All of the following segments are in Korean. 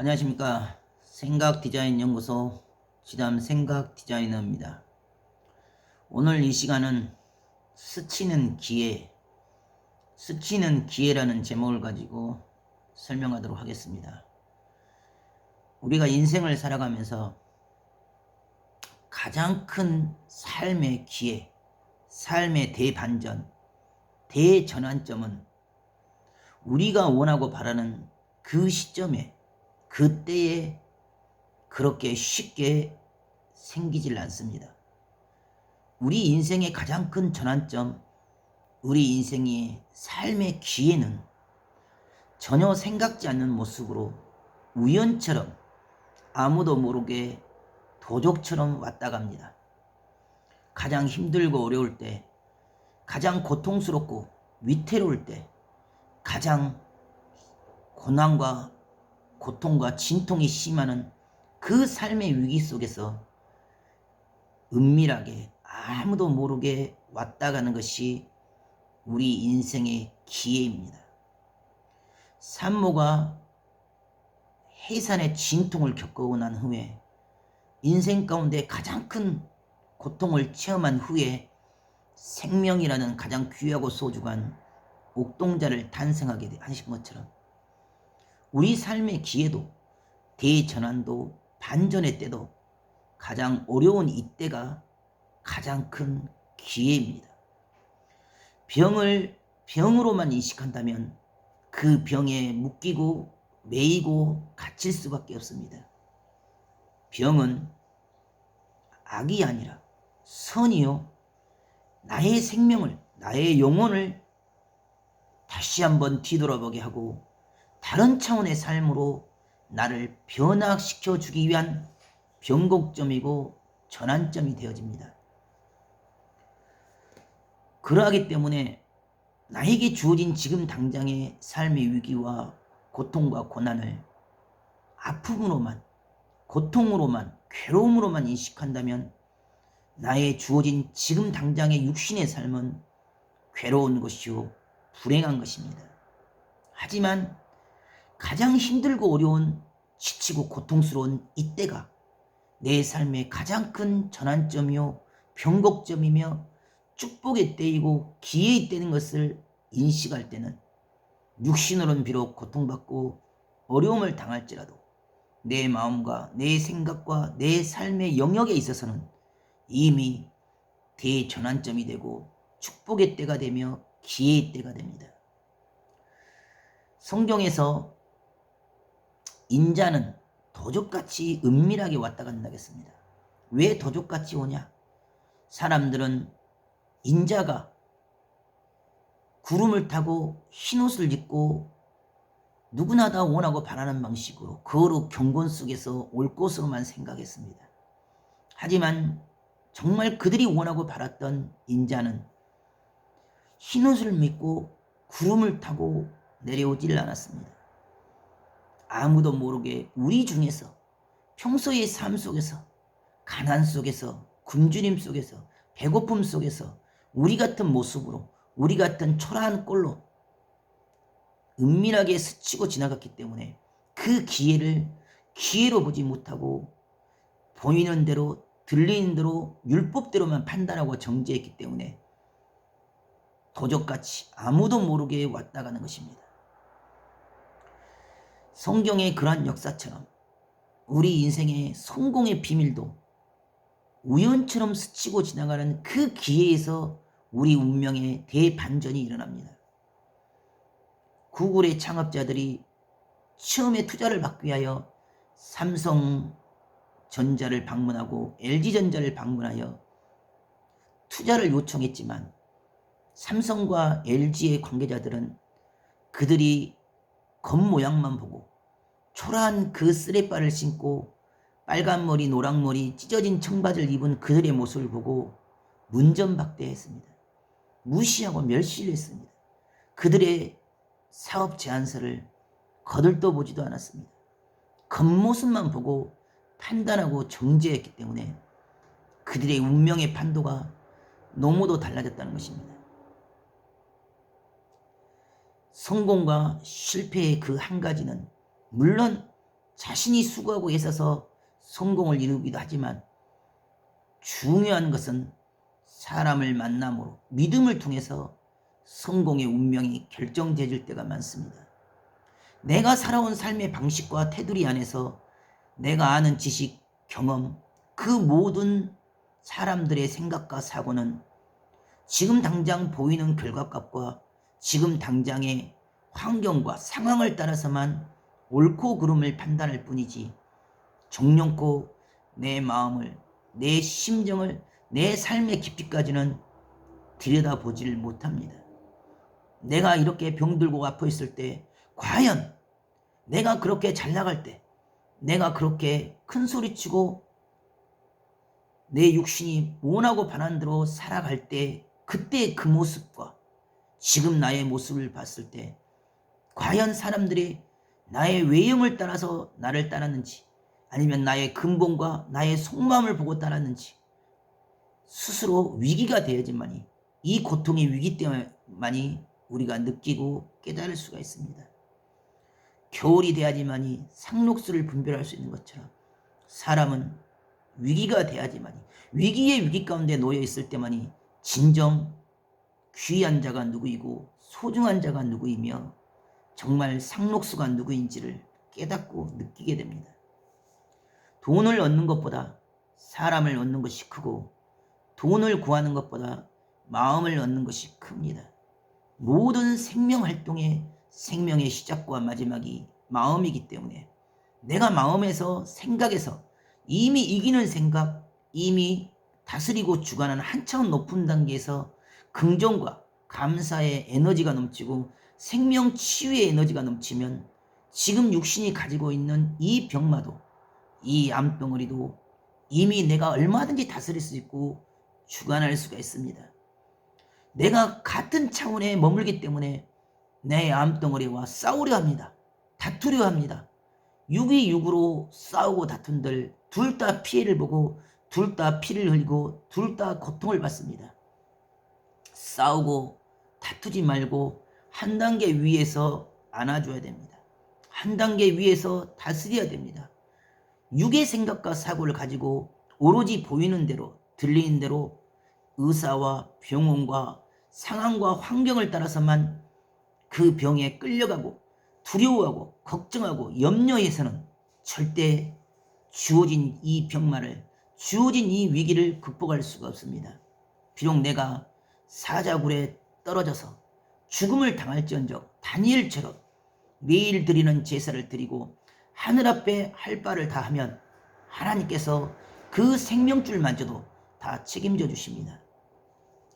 안녕하십니까. 생각 디자인 연구소 지담 생각 디자이너입니다. 오늘 이 시간은 스치는 기회, 스치는 기회라는 제목을 가지고 설명하도록 하겠습니다. 우리가 인생을 살아가면서 가장 큰 삶의 기회, 삶의 대반전, 대전환점은 우리가 원하고 바라는 그 시점에 그때에 그렇게 쉽게 생기질 않습니다. 우리 인생의 가장 큰 전환점, 우리 인생의 삶의 기회는 전혀 생각지 않는 모습으로 우연처럼 아무도 모르게 도적처럼 왔다 갑니다. 가장 힘들고 어려울 때, 가장 고통스럽고 위태로울 때, 가장 고난과 고통과 진통이 심하는 그 삶의 위기 속에서 은밀하게 아무도 모르게 왔다 가는 것이 우리 인생의 기회입니다. 산모가 해산의 진통을 겪고 난 후에 인생 가운데 가장 큰 고통을 체험한 후에 생명이라는 가장 귀하고 소중한 옥동자를 탄생하게 하신 것처럼 우리 삶의 기회도 대전환도 반전의 때도 가장 어려운 이때가 가장 큰 기회입니다. 병을 병으로만 인식한다면 그 병에 묶이고 매이고 갇힐 수밖에 없습니다. 병은 악이 아니라 선이요. 나의 생명을, 나의 영혼을 다시 한번 뒤돌아보게 하고 다른 차원의 삶으로 나를 변화시켜 주기 위한 변곡점이고 전환점이 되어집니다. 그러하기 때문에 나에게 주어진 지금 당장의 삶의 위기와 고통과 고난을 아픔으로만, 고통으로만, 괴로움으로만 인식한다면 나의 주어진 지금 당장의 육신의 삶은 괴로운 것이요, 불행한 것입니다. 하지만 가장 힘들고 어려운 지치고 고통스러운 이때가 내 삶의 가장 큰 전환점이요 변곡점이며 축복의 때이고 기회의 때는 것을 인식할 때는 육신으로는 비록 고통받고 어려움을 당할지라도 내 마음과 내 생각과 내 삶의 영역에 있어서는 이미 대전환점이 되고 축복의 때가 되며 기회의 때가 됩니다. 성경에서 인자는 도적같이 은밀하게 왔다 간다 했습니다. 왜 도적같이 오냐? 사람들은 인자가 구름을 타고 흰 옷을 입고 누구나 다 원하고 바라는 방식으로 거룩 경건 속에서 올 것으로만 생각했습니다. 하지만 정말 그들이 원하고 바랐던 인자는 흰 옷을 믿고 구름을 타고 내려오질 않았습니다. 아무도 모르게 우리 중에서 평소의 삶 속에서 가난 속에서 굶주림 속에서 배고픔 속에서 우리 같은 모습으로 우리 같은 초라한 꼴로 은밀하게 스치고 지나갔기 때문에 그 기회를 기회로 보지 못하고 보이는 대로 들리는 대로 율법대로만 판단하고 정죄했기 때문에 도적같이 아무도 모르게 왔다 가는 것입니다. 성경의 그러한 역사처럼 우리 인생의 성공의 비밀도 우연처럼 스치고 지나가는 그 기회에서 우리 운명의 대반전이 일어납니다. 구글의 창업자들이 처음에 투자를 받기 위하여 삼성 전자를 방문하고 LG전자를 방문하여 투자를 요청했지만 삼성과 LG의 관계자들은 그들이 겉모양만 보고 초라한 그 쓰레빠를 신고 빨간 머리 노랑 머리 찢어진 청바지를 입은 그들의 모습을 보고 문전박대했습니다. 무시하고 멸시를 했습니다. 그들의 사업 제안서를 거들떠 보지도 않았습니다. 겉모습만 보고 판단하고 정죄했기 때문에 그들의 운명의 판도가 너무도 달라졌다는 것입니다. 성공과 실패의 그 한 가지는 물론 자신이 수고하고 애써서 성공을 이루기도 하지만 중요한 것은 사람을 만남으로 믿음을 통해서 성공의 운명이 결정되어질 때가 많습니다. 내가 살아온 삶의 방식과 테두리 안에서 내가 아는 지식, 경험, 그 모든 사람들의 생각과 사고는 지금 당장 보이는 결과값과 지금 당장의 환경과 상황을 따라서만 옳고 그름을 판단할 뿐이지 정령코 내 마음을 내 심정을 내 삶의 깊이까지는 들여다보지를 못합니다. 내가 이렇게 병들고 아파 있을 때 과연 내가 그렇게 잘 나갈 때 내가 그렇게 큰 소리치고 내 육신이 원하고 바란 대로 살아갈 때 그때 그 모습과 지금 나의 모습을 봤을 때 과연 사람들이 나의 외형을 따라서 나를 따랐는지 아니면 나의 근본과 나의 속마음을 보고 따랐는지 스스로 위기가 되어야지만이 이 고통의 위기 때문만이 우리가 느끼고 깨달을 수가 있습니다. 겨울이 돼야지만이 상록수를 분별할 수 있는 것처럼 사람은 위기가 돼야지만이 위기의 위기 가운데 놓여 있을 때만이 진정 귀한 자가 누구이고 소중한 자가 누구이며 정말 상록수가 누구인지를 깨닫고 느끼게 됩니다. 돈을 얻는 것보다 사람을 얻는 것이 크고 돈을 구하는 것보다 마음을 얻는 것이 큽니다. 모든 생명 활동의 생명의 시작과 마지막이 마음이기 때문에 내가 마음에서 생각에서 이미 이기는 생각, 이미 다스리고 주관하는 한참 높은 단계에서 긍정과 감사의 에너지가 넘치고 생명 치유의 에너지가 넘치면 지금 육신이 가지고 있는 이 병마도 이 암덩어리도 이미 내가 얼마든지 다스릴 수 있고 주관할 수가 있습니다. 내가 같은 차원에 머물기 때문에 내 암덩어리와 싸우려 합니다. 다투려 합니다. 육이 육으로 싸우고 다툰들 둘 다 피해를 보고 둘 다 피를 흘리고 둘 다 고통을 받습니다. 싸우고 다투지 말고 한 단계 위에서 안아줘야 됩니다. 한 단계 위에서 다스려야 됩니다. 육의 생각과 사고를 가지고 오로지 보이는 대로 들리는 대로 의사와 병원과 상황과 환경을 따라서만 그 병에 끌려가고 두려워하고 걱정하고 염려해서는 절대 주어진 이 병마를 주어진 이 위기를 극복할 수가 없습니다. 비록 내가 사자굴에 떨어져서 죽음을 당할지언정 다니엘처럼 매일 드리는 제사를 드리고 하늘 앞에 할 바를 다 하면 하나님께서 그 생명줄만저도 다 책임져 주십니다.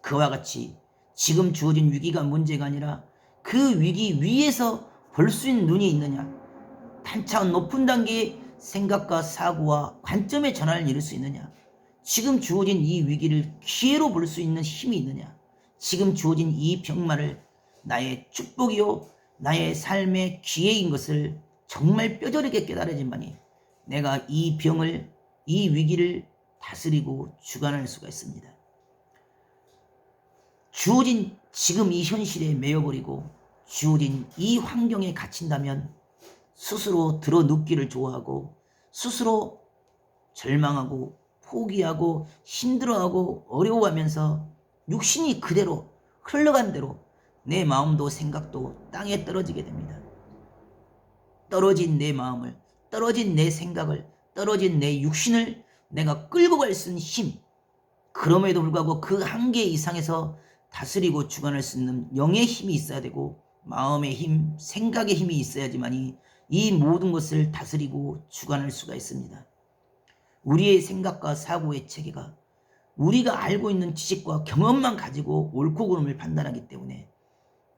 그와 같이 지금 주어진 위기가 문제가 아니라 그 위기 위에서 볼 수 있는 눈이 있느냐? 단차원 높은 단계의 생각과 사고와 관점의 전환을 이룰 수 있느냐? 지금 주어진 이 위기를 기회로 볼 수 있는 힘이 있느냐? 지금 주어진 이 병마를 나의 축복이요 나의 삶의 기회인 것을 정말 뼈저리게 깨달아진만이 내가 이 병을 이 위기를 다스리고 주관할 수가 있습니다. 주어진 지금 이 현실에 매여버리고 주어진 이 환경에 갇힌다면 스스로 들어눕기를 좋아하고 스스로 절망하고 포기하고 힘들어하고 어려워하면서 육신이 그대로 흘러간 대로 내 마음도 생각도 땅에 떨어지게 됩니다. 떨어진 내 마음을, 떨어진 내 생각을, 떨어진 내 육신을 내가 끌고 갈 수 있는 힘. 그럼에도 불구하고 그 한계 이상에서 다스리고 주관할 수 있는 영의 힘이 있어야 되고 마음의 힘, 생각의 힘이 있어야지만이 이 모든 것을 다스리고 주관할 수가 있습니다. 우리의 생각과 사고의 체계가 우리가 알고 있는 지식과 경험만 가지고 옳고 그름을 판단하기 때문에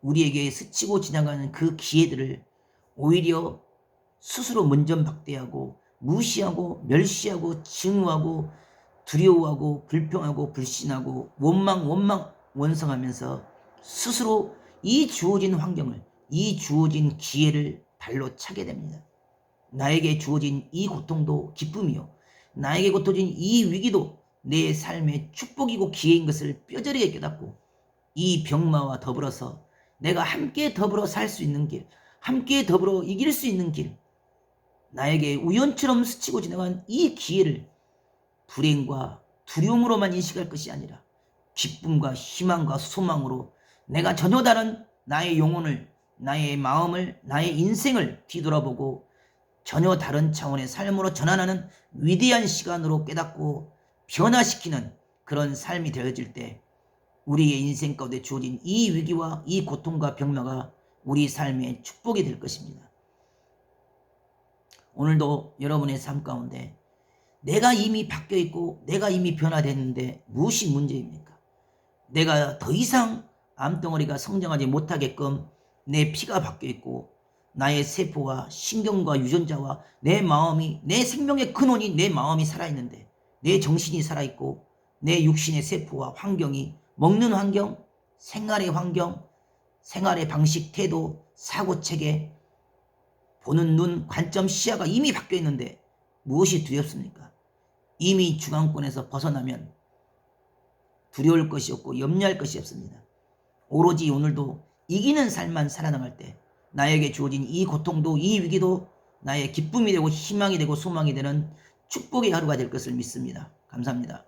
우리에게 스치고 지나가는 그 기회들을 오히려 스스로 문전박대하고 무시하고 멸시하고 증오하고 두려워하고 불평하고 불신하고 원망 원망 원성하면서 스스로 이 주어진 환경을 이 주어진 기회를 발로 차게 됩니다. 나에게 주어진 이 고통도 기쁨이요. 나에게 고통진 이 위기도 내 삶의 축복이고 기회인 것을 뼈저리게 깨닫고 이 병마와 더불어서 내가 함께 더불어 살 수 있는 길, 함께 더불어 이길 수 있는 길, 나에게 우연처럼 스치고 지나간 이 기회를 불행과 두려움으로만 인식할 것이 아니라 기쁨과 희망과 소망으로 내가 전혀 다른 나의 영혼을, 나의 마음을, 나의 인생을 뒤돌아보고 전혀 다른 차원의 삶으로 전환하는 위대한 시간으로 깨닫고 변화시키는 그런 삶이 되어질 때 우리의 인생 가운데 주어진 이 위기와 이 고통과 병마가 우리 삶의 축복이 될 것입니다. 오늘도 여러분의 삶 가운데 내가 이미 바뀌어 있고 내가 이미 변화됐는데 무엇이 문제입니까? 내가 더 이상 암덩어리가 성장하지 못하게끔 내 피가 바뀌어 있고 나의 세포와 신경과 유전자와 내 마음이 내 생명의 근원이 내 마음이 살아있는데 내 정신이 살아있고 내 육신의 세포와 환경이 먹는 환경, 생활의 환경, 생활의 방식, 태도, 사고 체계, 보는 눈, 관점, 시야가 이미 바뀌어 있는데 무엇이 두렵습니까? 이미 주관권에서 벗어나면 두려울 것이 없고 염려할 것이 없습니다. 오로지 오늘도 이기는 삶만 살아나갈 때 나에게 주어진 이 고통도 이 위기도 나의 기쁨이 되고 희망이 되고 소망이 되는 축복의 하루가 될 것을 믿습니다. 감사합니다.